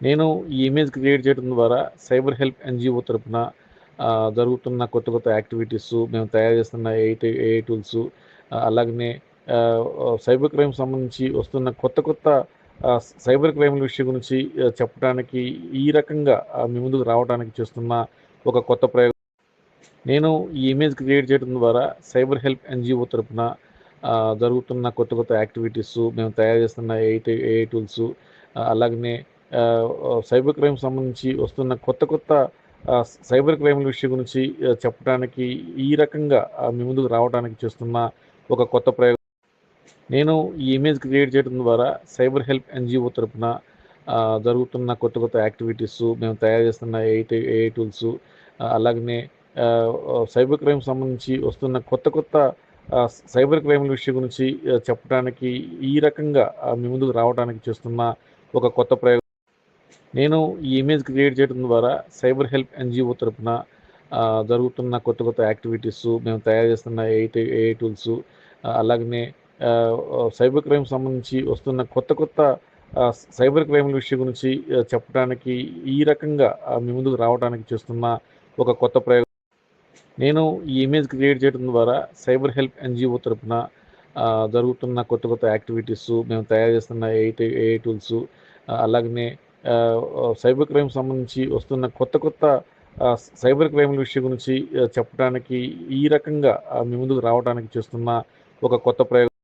నేను ఈ image create చేయడం ద్వారా సైబర్ హెల్ప్ ఎన్జిఓ తరపున జరుగుతున్న కొత్త కొత్త యాక్టివిటీస్ మేము తయారు చేస్తున్న ఏఐ ఏఐ టూల్స్ అలాగనే సైబర్ క్రైమ్ సంబంధించి వస్తున్న కొత్త కొత్త సైబర్ క్రైమ్ల విషయం గురించి చెప్పడానికి ఈ రకంగా మీ ముందుకు రావడానికి చేస్తున్న ఒక కొత్త ప్రయోగం. నేను ఈ ఇమేజ్ క్రియేట్ చేయడం ద్వారా సైబర్ హెల్ప్ ఎన్జిఓ తరపున జరుగుతున్న కొత్త కొత్త యాక్టివిటీస్ మేము తయారు చేస్తున్న ఏఐ ఏఐ టూల్స్ అలాగనే సైబర్ క్రైమ్ సంబంధించి వస్తున్న కొత్త కొత్త సైబర్ క్రైమ్ల విషయం గురించి చెప్పడానికి ఈ రకంగా మీ ముందుకు రావడానికి చేస్తున్న ఒక కొత్త ప్రయోగం. నేను ఈ ఇమేజ్ క్రియేట్ చేయడం ద్వారా సైబర్ హెల్ప్ ఎన్జిఓ తరపున జరుగుతున్న కొత్త కొత్త యాక్టివిటీస్ మేము తయారు చేస్తున్న ఏఐ ఏఐ టూల్స్ అలాగనే సైబర్ క్రైమ్ సంబంధించి వస్తున్న కొత్త కొత్త సైబర్ క్రైమ్ల విషయం గురించి చెప్పడానికి ఈ రకంగా మీ ముందుకు రావడానికి చేస్తున్న ఒక కొత్త ప్రయోగం. నేను ఈ ఇమేజ్ క్రియేట్ చేయడం ద్వారా సైబర్ హెల్ప్ ఎన్జిఓ తరపున జరుగుతున్న కొత్త కొత్త యాక్టివిటీస్ మేము తయారు చేస్తున్న ఏఐ ఏఐ టూల్స్ అలాగనే సైబర్ క్రైమ్ సంబంధించి వస్తున్న కొత్త కొత్త సైబర్ క్రైమ్ల విషయం గురించి చెప్పడానికి ఈ రకంగా మీ ముందుకు రావడానికి చేస్తున్న ఒక కొత్త ప్రయోగం. నేను ఈ ఇమేజ్ క్రియేట్ చేయడం ద్వారా సైబర్ హెల్ప్ ఎన్జిఓ తరపున జరుగుతున్న కొత్త కొత్త యాక్టివిటీస్ మేము తయారు చేస్తున్న ఏఐ ఏఐ టూల్స్ అలాగనే సైబర్ క్రైమ్ సంబంధించి వస్తున్న కొత్త కొత్త సైబర్ క్రైమ్ల విషయం గురించి చెప్పడానికి ఈ రకంగా మీ ముందుకు రావడానికి చేస్తున్న ఒక కొత్త ప్రయోగం